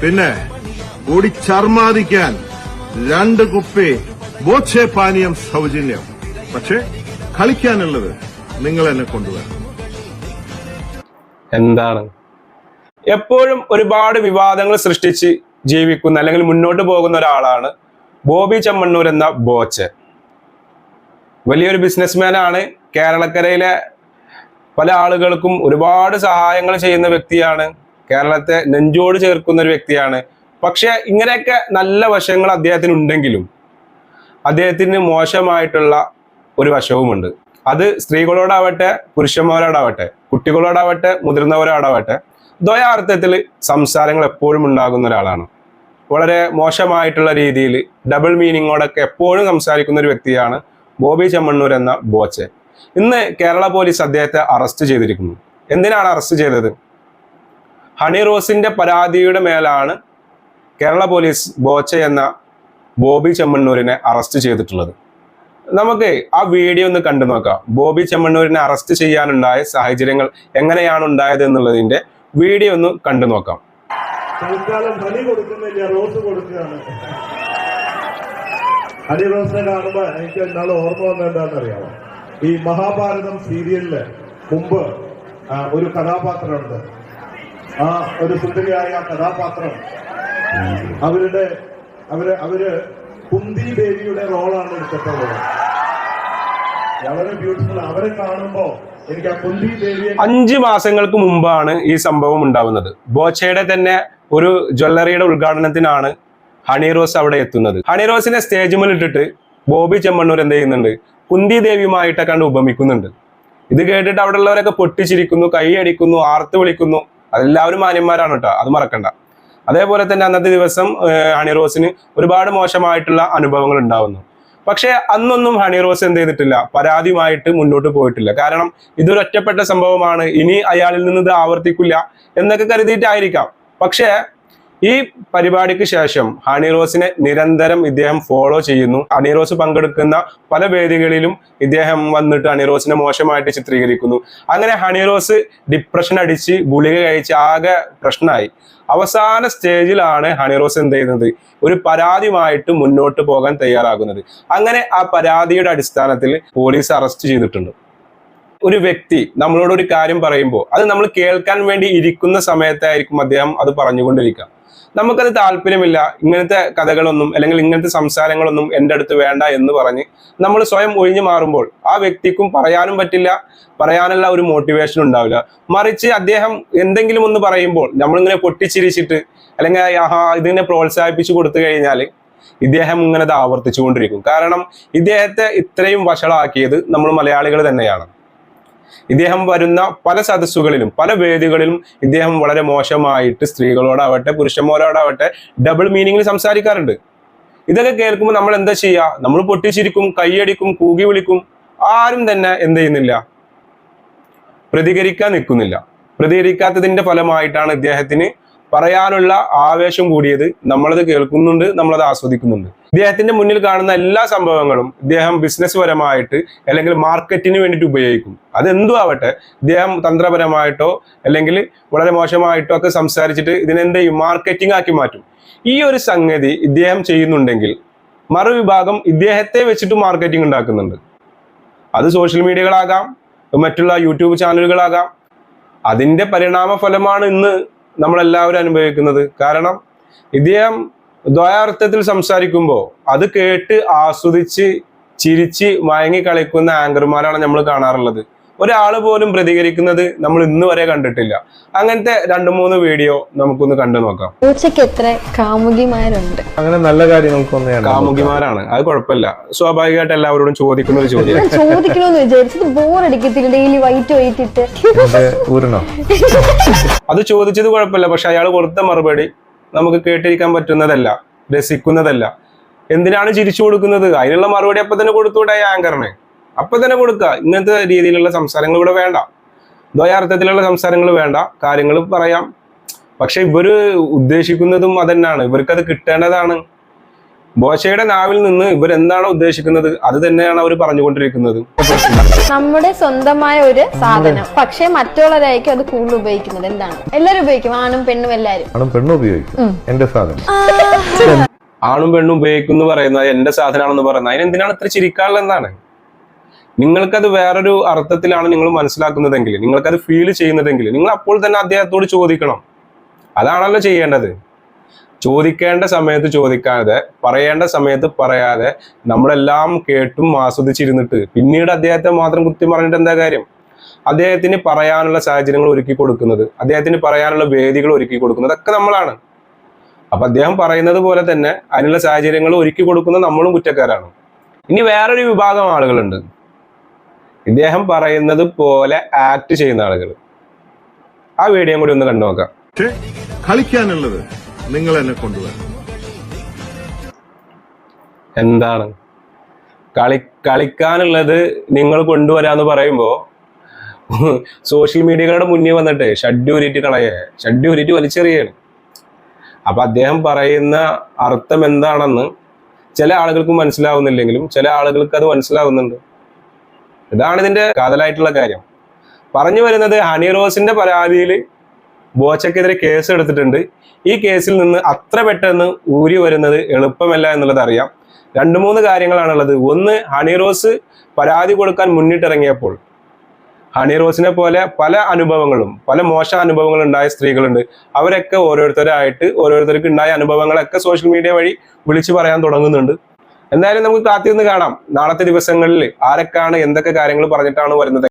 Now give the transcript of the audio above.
പിന്നെ കൂടി ചർമാദിക്കാൻ രണ്ട് കുപ്പി ബോച്ചെ പാനീയം സൗജന്യം. പക്ഷെ കളിക്കാനുള്ളത് നിങ്ങൾ എന്നെ കൊണ്ടുവരണം. എന്താണ്? എപ്പോഴും ഒരുപാട് വിവാദങ്ങൾ സൃഷ്ടിച്ച് ജീവിക്കുന്ന അല്ലെങ്കിൽ മുന്നോട്ട് പോകുന്ന ഒരാളാണ് ബോബി ചമ്മണ്ണൂർ എന്ന ബോച്ച്. വലിയൊരു ബിസിനസ്മാനാണ്. കേരളക്കരയിലെ പല ആളുകൾക്കും ഒരുപാട് സഹായങ്ങൾ ചെയ്യുന്ന വ്യക്തിയാണ് കേരളത്തെ നെഞ്ചോട് ചേർക്കുന്ന ഒരു വ്യക്തിയാണ്. പക്ഷെ ഇങ്ങനെയൊക്കെ നല്ല വശങ്ങൾ അദ്ദേഹത്തിന് ഉണ്ടെങ്കിലും അദ്ദേഹത്തിന് മോശമായിട്ടുള്ള ഒരു വശവുമുണ്ട്. അത് സ്ത്രീകളോടാവട്ടെ പുരുഷന്മാരോടാവട്ടെ കുട്ടികളോടാവട്ടെ മുതിർന്നവരോടാവട്ടെ ദ്വയാർത്ഥത്തിൽ സംസാരങ്ങൾ എപ്പോഴും ഉണ്ടാകുന്ന ഒരാളാണ്. വളരെ മോശമായിട്ടുള്ള രീതിയിൽ ഡബിൾ മീനിങ്ങോടൊക്കെ എപ്പോഴും സംസാരിക്കുന്ന ഒരു വ്യക്തിയാണ് ബോബി ചെമ്മണ്ണൂർ എന്ന ബോച്ചെ ഇന്ന് കേരള പോലീസ് അദ്ദേഹത്തെ അറസ്റ്റ് ചെയ്തിരിക്കുന്നു. എന്തിനാണ് അറസ്റ്റ് ചെയ്തത്? ഹണി റോസിന്റെ പരാതിയുടെ മേലാണ് കേരള പോലീസ് ബോച്ച എന്ന ബോബി ചെമ്മണ്ണൂരിനെ അറസ്റ്റ് ചെയ്തിട്ടുള്ളത്. നമുക്ക് ആ വീഡിയോ ഒന്ന് കണ്ടു നോക്കാം. ബോബി ചെമ്മണ്ണൂരിനെ അറസ്റ്റ് ചെയ്യാനുണ്ടായ സാഹചര്യങ്ങൾ എങ്ങനെയാണ് ഉണ്ടായത് എന്നുള്ളതിന്റെ വീഡിയോ ഒന്ന് കണ്ടു നോക്കാം. തൽക്കാലം ഹണി കൊടുക്കുന്നില്ല റോസ് കൊടുക്കുകയാണ്. ഹണി റോസിനെ കാണുമ്പോ എനിക്ക് എന്നാൾ ഓർമ്മ എന്താണെന്നറിയാമോ ഈ മഹാഭാരതം സീരിയലിൽ മുമ്പ് ഒരു കഥാപാത്രമുണ്ട്. ആ ഒരു സുന്ദരിയായ കഥാപാത്രം. അവരുടെ അവർ അവർ കുന്തി ദേവിയുടെ റോളാണ് എടുത്തിട്ടുള്ളത്. വളരെ ബ്യൂട്ടിഫുൾ അവരെ കാണുമ്പോ എനിക്ക് ആ കുന്തി ദേവിയെ അഞ്ച് മാസങ്ങൾക്ക് മുമ്പാണ് ഈ സംഭവം ഉണ്ടാവുന്നത്. ബോച്ചയുടെ തന്നെ ഒരു ജ്വല്ലറിയുടെ ഉദ്ഘാടനത്തിനാണ് ഹണി റോസ് അവിടെ എത്തുന്നത്. ഹണി റോസിനെ സ്റ്റേജ് മുന്നിട്ടിട്ട് ബോബി ചെമ്മണ്ണൂർ എന്ത് ചെയ്യുന്നുണ്ട്? കുന്തി ദേവിയുമായിട്ടൊക്കെ കണ്ട് ഉപമിക്കുന്നുണ്ട്. ഇത് കേട്ടിട്ട് അവിടെ ഉള്ളവരൊക്കെ പൊട്ടിച്ചിരിക്കുന്നു കൈയടിക്കുന്നു ആർത്ത് വിളിക്കുന്നു. അതെല്ലാവരും മാന്യന്മാരാണ് കേട്ടോ. അത് മറക്കണ്ട. അതേപോലെ തന്നെ അന്നത്തെ ദിവസം ഹണി റോസിന് ഒരുപാട് മോശമായിട്ടുള്ള അനുഭവങ്ങൾ ഉണ്ടാവുന്നു. പക്ഷെ അന്നൊന്നും ഹണി റോസ് എന്ത് ചെയ്തിട്ടില്ല? പരാതിയുമായിട്ട് മുന്നോട്ട് പോയിട്ടില്ല. കാരണം ഇതൊരു ഒറ്റപ്പെട്ട സംഭവമാണ്. ഇനി അയാളിൽ നിന്ന് ഇത് ആവർത്തിക്കില്ല എന്നൊക്കെ കരുതിയിട്ടായിരിക്കാം. പക്ഷേ ഈ പരിപാടിക്ക് ശേഷം ഹണി റോസിനെ നിരന്തരം ഇദ്ദേഹം ഫോളോ ചെയ്യുന്നു. ഹണി റോസ് പങ്കെടുക്കുന്ന പല വേദികളിലും ഇദ്ദേഹം വന്നിട്ട് ഹണി റോസിനെ മോശമായിട്ട് ചിത്രീകരിക്കുന്നു. അങ്ങനെ ഹണി റോസ് ഡിപ്രഷൻ അടിച്ച് ഗുളിക കഴിച്ച് ആകെ പ്രശ്നമായി. അവസാന സ്റ്റേജിലാണ് ഹണി റോസ് എന്ത് ചെയ്യുന്നത്? ഒരു പരാതിയുമായിട്ട് മുന്നോട്ട് പോകാൻ തയ്യാറാകുന്നത്. അങ്ങനെ ആ പരാതിയുടെ അടിസ്ഥാനത്തിൽ പോലീസ് അറസ്റ്റ് ചെയ്തിട്ടുണ്ട്. ഒരു വ്യക്തി നമ്മളോട് ഒരു കാര്യം പറയുമ്പോൾ അത് നമ്മൾ കേൾക്കാൻ വേണ്ടി ഇരിക്കുന്ന സമയത്തായിരിക്കും അദ്ദേഹം അത് പറഞ്ഞുകൊണ്ടിരിക്കുക. നമുക്കത് താല്പര്യമില്ല. ഇങ്ങനത്തെ കഥകളൊന്നും അല്ലെങ്കിൽ ഇങ്ങനത്തെ സംസാരങ്ങളൊന്നും എന്റെ അടുത്ത് വേണ്ട എന്ന് പറഞ്ഞ് നമ്മൾ സ്വയം ഒഴിഞ്ഞു മാറുമ്പോൾ ആ വ്യക്തിക്കും പറയാനും പറ്റില്ല. പറയാനുള്ള ഒരു മോട്ടിവേഷൻ ഉണ്ടാവില്ല. മറിച്ച് അദ്ദേഹം എന്തെങ്കിലും ഒന്ന് പറയുമ്പോൾ നമ്മളിങ്ങനെ പൊട്ടിച്ചിരിച്ചിട്ട് അല്ലെങ്കിൽ ആഹാ ഇതിനെ പ്രോത്സാഹിപ്പിച്ചു കൊടുത്തു കഴിഞ്ഞാൽ ഇദ്ദേഹം ഇങ്ങനെ ഇത് ആവർത്തിച്ചുകൊണ്ടിരിക്കും. കാരണം ഇദ്ദേഹത്തെ ഇത്രയും വഷളാക്കിയത് നമ്മൾ മലയാളികൾ തന്നെയാണ്. ഇദ്ദേഹം വരുന്ന പല സദസ്സുകളിലും പല വേദികളിലും ഇദ്ദേഹം വളരെ മോശമായിട്ട് സ്ത്രീകളോടാവട്ടെ പുരുഷന്മാരോടാവട്ടെ ഡബിൾ മീനിങ്ങിൽ സംസാരിക്കാറുണ്ട്. ഇതൊക്കെ കേൾക്കുമ്പോൾ നമ്മൾ എന്താ ചെയ്യുക നമ്മൾ പൊട്ടിച്ചിരിക്കും കൈയടിക്കും കൂകി വിളിക്കും ആരും തന്നെ എന്ത് ചെയ്യുന്നില്ല. പ്രതികരിക്കാൻ നിൽക്കുന്നില്ല. പ്രതികരിക്കാത്തതിന്റെ ഫലമായിട്ടാണ് ഇദ്ദേഹത്തിന് പറയാനുള്ള ആവേശം കൂടിയത് നമ്മളത് കേൾക്കുന്നുണ്ട് നമ്മളത് ആസ്വദിക്കുന്നുണ്ട്. ഇദ്ദേഹത്തിന്റെ മുന്നിൽ കാണുന്ന എല്ലാ സംഭവങ്ങളും ഇദ്ദേഹം ബിസിനസ് പരമായിട്ട് അല്ലെങ്കിൽ മാർക്കറ്റിന് വേണ്ടിയിട്ട് ഉപയോഗിക്കും. അതെന്തും ആവട്ടെ ഇദ്ദേഹം തന്ത്രപരമായിട്ടോ അല്ലെങ്കിൽ വളരെ മോശമായിട്ടോ ഒക്കെ സംസാരിച്ചിട്ട് ഇതിനെന്ത് മാർക്കറ്റിംഗ് ആക്കി മാറ്റും. ഈ ഒരു സംഗതി ഇദ്ദേഹം ചെയ്യുന്നുണ്ടെങ്കിൽ മറുവിഭാഗം ഇദ്ദേഹത്തെ വെച്ചിട്ട് മാർക്കറ്റിംഗ് ഉണ്ടാക്കുന്നുണ്ട്. അത് സോഷ്യൽ മീഡിയകളാകാം മറ്റുള്ള യൂട്യൂബ് ചാനലുകളാകാം. അതിന്റെ പരിണാമ ഫലമാണ് ഇന്ന് നമ്മളെല്ലാവരും അനുഭവിക്കുന്നത്. കാരണം ഇദ്ദേഹം ദ്വയാർത്ഥത്തിൽ സംസാരിക്കുമ്പോൾ അത് കേട്ട് ആസ്വദിച്ച് ചിരിച്ച് മയങ്ങി കളിക്കുന്ന ആങ്കർമാരാണ് നമ്മൾ കാണാറുള്ളത്. ഒരാൾ പോലും പ്രതികരിക്കുന്നത് നമ്മൾ ഇന്ന് വരെ കണ്ടിട്ടില്ല. അങ്ങനത്തെ രണ്ടു മൂന്ന് വീഡിയോ നമുക്കൊന്ന് കണ്ടു നോക്കാം. പൂച്ചയ്ക്ക് എത്ര കാമുകിമാരുണ്ട്? അങ്ങനെ നല്ല കാര്യങ്ങൾക്കൊന്നും ഞാൻ കാമുകിമാരാണ്. അത് കുഴപ്പമില്ല. സ്വാഭാവികമായിട്ട് എല്ലാവരോടും ചോദിക്കുന്ന ഒരു ചോദ്യം ചോദിക്കണമെന്ന് വിചാരിച്ചത് ബോറടിക്കത്തില്ല ഡെയിലി വൈറ്റ് വൈറ്റ് ഇട്ട്. അത് അത് ചോദിച്ചത് കുഴപ്പമില്ല. പക്ഷെ അയാൾ കൊടുത്ത മറുപടി നമുക്ക് കേട്ടിരിക്കാൻ പറ്റുന്നതല്ല. രസിക്കുന്നതല്ല. എന്തിനാണ് ചിരിച്ചു കൊടുക്കുന്നത്? അതിനുള്ള മറുപടി അപ്പൊ തന്നെ കൊടുത്തുകൂടെ ആങ്കറിന് അപ്പൊ തന്നെ കൊടുക്കുക. ഇങ്ങനത്തെ രീതിയിലുള്ള സംസാരങ്ങൾ ഇവിടെ വേണ്ട. ദ്വയാർത്ഥത്തിലുള്ള സംസാരങ്ങൾ വേണ്ട. കാര്യങ്ങൾ പറയാം. പക്ഷെ ഇവർ ഉദ്ദേശിക്കുന്നതും അതന്നെയാണ് ഇവർക്ക് അത് കിട്ടേണ്ടതാണ്. ബോശയുടെ നാവിൽ നിന്ന് ഇവരെന്താണോ ഉദ്ദേശിക്കുന്നത്? അത് തന്നെയാണ് അവർ പറഞ്ഞുകൊണ്ടിരിക്കുന്നത്. നമ്മുടെ സ്വന്തമായ ഒരു സാധനം. പക്ഷെ മറ്റുള്ളവരായിരിക്കും അത് കൂടുതൽ ഉപയോഗിക്കുന്നത്. എന്താണ്? എല്ലാരും ഉപയോഗിക്കും. ആണും പെണ്ണും എല്ലാരും ആണും പെണ്ണും ഉപയോഗിക്കും. എന്റെ സാധനം. ആണും പെണ്ണും ഉപയോഗിക്കുന്നു പറയുന്നത് എന്റെ സാധനമാണെന്ന് പറയുന്നത്. അതിനെന്തിനാണ് ഇത്ര ചിരിക്കാനുള്ള എന്താണ് നിങ്ങൾക്കത് വേറൊരു അർത്ഥത്തിലാണ് നിങ്ങൾ മനസ്സിലാക്കുന്നതെങ്കിൽ നിങ്ങൾക്കത് ഫീൽ ചെയ്യുന്നതെങ്കിൽ നിങ്ങൾ അപ്പോൾ തന്നെ അദ്ദേഹത്തോട് ചോദിക്കണം. അതാണല്ലോ ചെയ്യേണ്ടത്. ചോദിക്കേണ്ട സമയത്ത് ചോദിക്കാതെ പറയേണ്ട സമയത്ത് പറയാതെ നമ്മളെല്ലാം കേട്ടും ആസ്വദിച്ചിരുന്നിട്ട് പിന്നീട് അദ്ദേഹത്തെ മാത്രം കുത്തി പറഞ്ഞിട്ട് എന്താ കാര്യം? അദ്ദേഹത്തിന് പറയാനുള്ള സാഹചര്യങ്ങൾ ഒരുക്കി കൊടുക്കുന്നത് അദ്ദേഹത്തിന് പറയാനുള്ള വേദികൾ ഒരുക്കി കൊടുക്കുന്നത് ഒക്കെ നമ്മളാണ്. അപ്പൊ അദ്ദേഹം പറയുന്നത് പോലെ തന്നെ അതിനുള്ള സാഹചര്യങ്ങൾ ഒരുക്കി കൊടുക്കുന്ന നമ്മളും കുറ്റക്കാരാണ്. ഇനി വേറൊരു വിഭാഗം ആളുകളുണ്ട്. ഇദ്ദേഹം പറയുന്നത് പോലെ ആക്ട് ചെയ്യുന്ന ആളുകൾ ആ വീഡിയോ കൂടി ഒന്ന് കണ്ടു നോക്കാം. കളിക്കാനുള്ളത് നിങ്ങൾ എന്നെ കൊണ്ടുവരണം. എന്താണ്? കളി കളിക്കാനുള്ളത് നിങ്ങൾ കൊണ്ടുവരാന്ന് പറയുമ്പോ സോഷ്യൽ മീഡിയകളുടെ മുന്നിൽ വന്നിട്ട് ഷഡ്യൂരിറ്റ് കളയെ. ഷഡ്യൂരിറ്റ് വലിച്ചെറിയാണ്. അപ്പൊ അദ്ദേഹം പറയുന്ന അർത്ഥം എന്താണെന്ന് ചില ആളുകൾക്ക് മനസ്സിലാവുന്നില്ലെങ്കിലും ചില ആളുകൾക്ക് അത് മനസ്സിലാവുന്നുണ്ട്. ഇതാണ് ഇതിന്റെ കാതലായിട്ടുള്ള കാര്യം. പറഞ്ഞു വരുന്നത് ഹണി റോസിന്റെ പരാതിയിൽ ബോച്ചക്കെതിരെ കേസ് എടുത്തിട്ടുണ്ട്. ഈ കേസിൽ നിന്ന് അത്ര പെട്ടെന്ന് ഊരി വരുന്നത് എളുപ്പമല്ല എന്നുള്ളത് അറിയാം. രണ്ട് മൂന്ന് കാര്യങ്ങളാണുള്ളത് ഒന്ന് ഹണി റോസ് പരാതി കൊടുക്കാൻ മുന്നിട്ടിറങ്ങിയപ്പോൾ ഹണി റോസിനെ പോലെ പല അനുഭവങ്ങളും പല മോശ അനുഭവങ്ങളും ഉണ്ടായ സ്ത്രീകളുണ്ട്. അവരൊക്കെ ഓരോരുത്തരായിട്ട് ഓരോരുത്തർക്ക് ഉണ്ടായ അനുഭവങ്ങളൊക്കെ സോഷ്യൽ മീഡിയ വഴി വിളിച്ചു പറയാൻ തുടങ്ങുന്നുണ്ട്. എന്തായാലും നമുക്ക് കാത്തിരുന്ന് കാണാം. നാളത്തെ ദിവസങ്ങളിൽ ആരൊക്കെയാണ് എന്തൊക്കെ കാര്യങ്ങൾ പറഞ്ഞിട്ടാണ് വരുന്നത്?